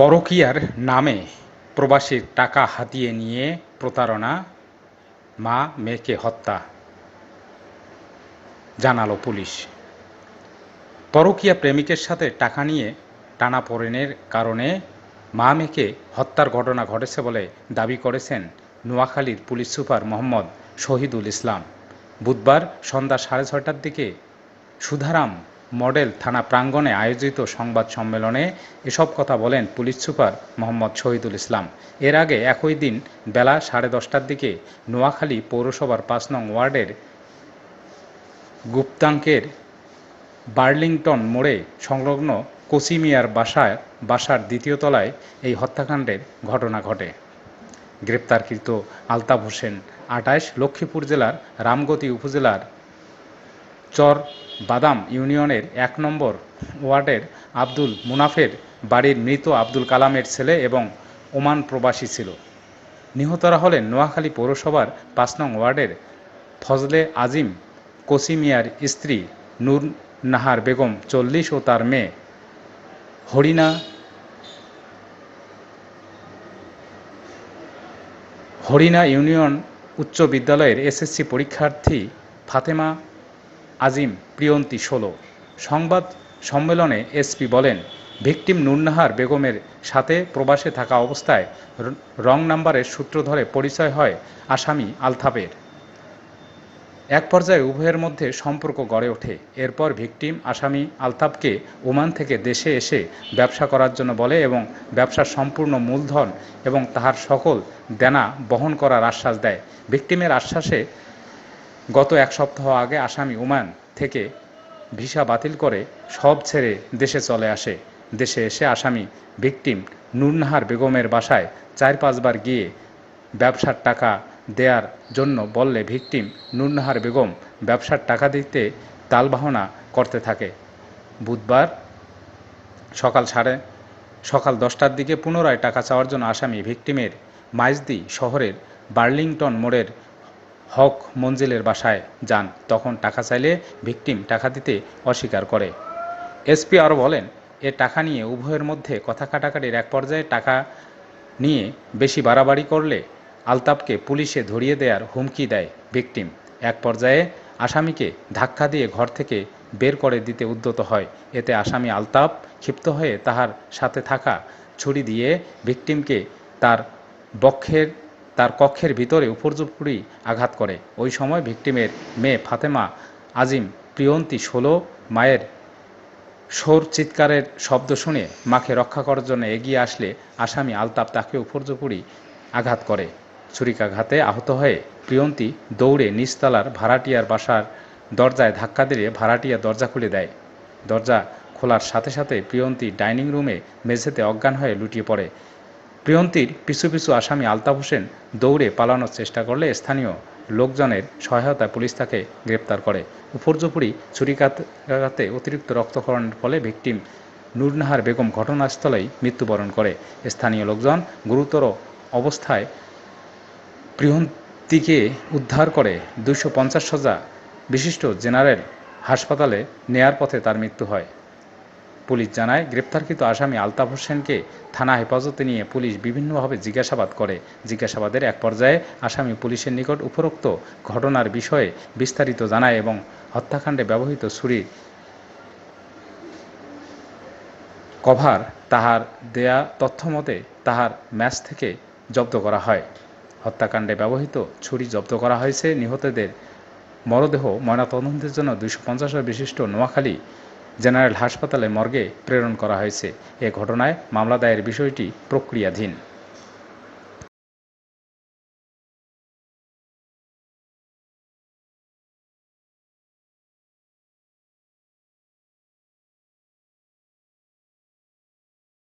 পরকীয়ার নামে প্রবাসীর টাকা হাতিয়ে নিয়ে প্রতারণা, মা মেয়েকে হত্যা, জানালো পুলিশ। পরকীয়া প্রেমিকের সাথে টাকা নিয়ে টানাপোড়েনের কারণে মা মেয়েকে হত্যার ঘটনা ঘটেছে বলে দাবি করেছেন নোয়াখালীর পুলিশ সুপার মোহাম্মদ শহীদুল ইসলাম। বুধবার সন্ধ্যা সাড়ে ছয়টার দিকে সুধারাম মডেল থানা প্রাঙ্গণে আয়োজিত সংবাদ সম্মেলনে এসব কথা বলেন পুলিশ সুপার মোহাম্মদ শহীদুল ইসলাম। এর আগে একই দিন বেলা সাড়ে দশটার দিকে নোয়াখালী পৌরসভার পাঁচ নং ওয়ার্ডের গুপ্তাঙ্কের বার্লিংটন মোড়ে সংলগ্ন কোচিমিয়ার বাসায়, বাসার দ্বিতীয় তলায় এই হত্যাকাণ্ডের ঘটনা ঘটে। গ্রেপ্তারকৃত আলতাফ হোসেন আটাইশ লক্ষ্মীপুর জেলার রামগতি উপজেলার চর বাদাম ইউনিয়নের এক নম্বর ওয়ার্ডের আব্দুল মুনাফের বাড়ির মৃত আব্দুল কালামের ছেলে এবং ওমান প্রবাসী ছিল। নিহতরা হলেন নোয়াখালী পৌরসভার পাঁচ নং ওয়ার্ডের ফজলে আজিম কোসিমিয়ার স্ত্রী নূর নাহার বেগম চল্লিশ ও তার মেয়ে হরিণা হরিণা ইউনিয়ন উচ্চ বিদ্যালয়ের এসএসসি পরীক্ষার্থী ফাতেমা আজিম প্রিয়ন্তী ষোলো। সংবাদ সম্মেলনে এসপি বলেন, ভিকটিম নুরনাহার বেগমের সাথে প্রবাসে থাকা অবস্থায় রং নাম্বারের সূত্র ধরে পরিচয় হয় আসামি আলতাফের। এক পর্যায়ে উভয়ের মধ্যে সম্পর্ক গড়ে ওঠে। এরপর ভিকটিম আসামি আলতাফকে ওমান থেকে দেশে এসে ব্যবসা করার জন্য বলে এবং ব্যবসার সম্পূর্ণ মূলধন এবং তাহার সকল দেনা বহন করার আশ্বাস দেয়। ভিকটিমের আশ্বাসে গত এক সপ্তাহ আগে আসামি ওমান থেকে ভিসা বাতিল করে সব ছেড়ে দেশে চলে আসে। দেশে এসে আসামি ভিকটিম নুরনাহার বেগমের বাসায় চার পাঁচবার গিয়ে ব্যবসার টাকা দেয়ার জন্য বললে ভিকটিম নুরনাহার বেগম ব্যবসার টাকা দিতে তালবাহনা করতে থাকে। বুধবার সকাল সাড়ে, সকাল দশটার দিকে পুনরায় টাকা চাওয়ার জন্য আসামি ভিকটিমের মাইজদি শহরের বার্লিংটন মোড়ের হক মঞ্জিলের বাসায় যান, তখন টাকা চাইলে ভিকটিম টাকা দিতে অস্বীকার করে। এসপি আরও বলেন, এ টাকা নিয়ে উভয়ের মধ্যে কথা কাটাকাটির এক পর্যায়ে টাকা নিয়ে বেশি বাড়াবাড়ি করলে আলতাফকে পুলিশে ধরিয়ে দেওয়ার হুমকি দেয় ভিকটিম। এক পর্যায়ে আসামিকে ধাক্কা দিয়ে ঘর থেকে বের করে দিতে উদ্যত হয়। এতে আসামি আলতাফ ক্ষিপ্ত হয়ে তাহার সাথে থাকা ছুরি দিয়ে ভিকটিমকে তার বক্ষের তার কক্ষের ভিতরে উপর্যুপুরি আঘাত করে। ওই সময় ভিকটিমের মেয়ে ফাতেমা আজিম প্রিয়ন্তী ষোলো মায়ের সোর চিৎকারের শব্দ শুনে মাকে রক্ষা করার জন্য এগিয়ে আসলে আসামি আলতাফ তাকে উপর্যুপুরি আঘাত করে। ছুরিকাঘাতে আহত হয়ে প্রিয়ন্তী দৌড়ে নিচতলার ভাড়াটিয়ার বাসার দরজায় ধাক্কা দিয়ে ভাড়াটিয়া দরজা খুলে দেয়। দরজা খোলার সাথে সাথে প্রিয়ন্তী ডাইনিং রুমে মেঝেতে অজ্ঞান হয়ে লুটিয়ে পড়ে। প্রিয়ন্তীর পিছু পিছু আসামি আলতাফ হোসেন দৌড়ে পালানোর চেষ্টা করলে স্থানীয় লোকজনের সহায়তায় পুলিশ তাকে গ্রেপ্তার করে। উপর্যুপুরি ছুরিকাঘাতে অতিরিক্ত রক্তক্ষরণের ফলে ভিকটিম নূরনাহার বেগম ঘটনাস্থলেই মৃত্যুবরণ করে। স্থানীয় লোকজন গুরুতর অবস্থায় প্রিয়ন্তীকে উদ্ধার করে দুইশো পঞ্চাশ সজ্জা বিশিষ্ট জেনারেল হাসপাতালে নেয়ার পথে তার মৃত্যু হয়। পুলিশ জানায়, গ্রেপ্তারকৃত আসামি আলতাফ হোসেনকে থানা হেফাজতে নিয়ে পুলিশ বিভিন্নভাবে জিজ্ঞাসাবাদ করে। জিজ্ঞাসাবাদের এক পর্যায়ে আসামি পুলিশের নিকট উপরোক্ত ঘটনার বিষয়ে বিস্তারিত জানায় এবং হত্যাকাণ্ডে ব্যবহৃত ছুরি কভার তাহার দেয়া তথ্যমতে তাহার ম্যাচ থেকে জব্দ করা হয়। হত্যাকাণ্ডে ব্যবহৃত ছুরি জব্দ করা হয়েছে নিহতদের মরদেহ ময়নাতদন্তের জন্য দুইশো পঞ্চাশ বিশিষ্ট নোয়াখালী জেনারেল হাসপাতালে মর্গে প্রেরণ করা হয়েছে। এ ঘটনায় মামলা দায়ের বিষয়টি প্রক্রিয়াধীন।